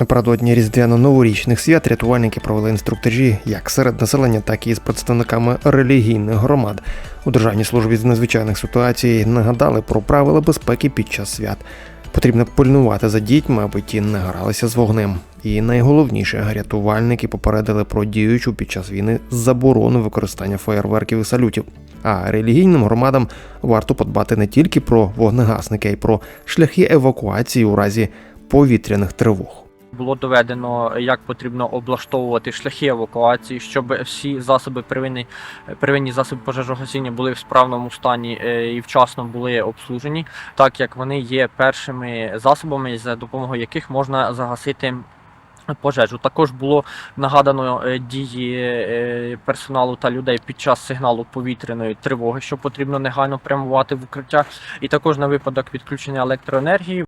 Напередодні різдвяно-новорічних свят рятувальники провели інструктажі як серед населення, так і з представниками релігійних громад. У Державній службі з надзвичайних ситуацій нагадали про правила безпеки під час свят. Потрібно пильнувати за дітьми, аби ті не гралися з вогнем. І найголовніше, рятувальники попередили про діючу під час війни заборону використання феєрверків і салютів. А релігійним громадам варто подбати не тільки про вогнегасники, а й про шляхи евакуації у разі повітряних тривог. Було доведено, як потрібно облаштовувати шляхи евакуації, щоб всі засоби первинні, первинні засоби пожежогасіння були в справному стані е, і вчасно були обслужені, так як вони є першими засобами, за допомогою яких можна загасити. Пожежу також було нагадано е, дії е, персоналу та людей під час сигналу повітряної тривоги, що потрібно негайно прямувати в укриття, і також на випадок відключення електроенергії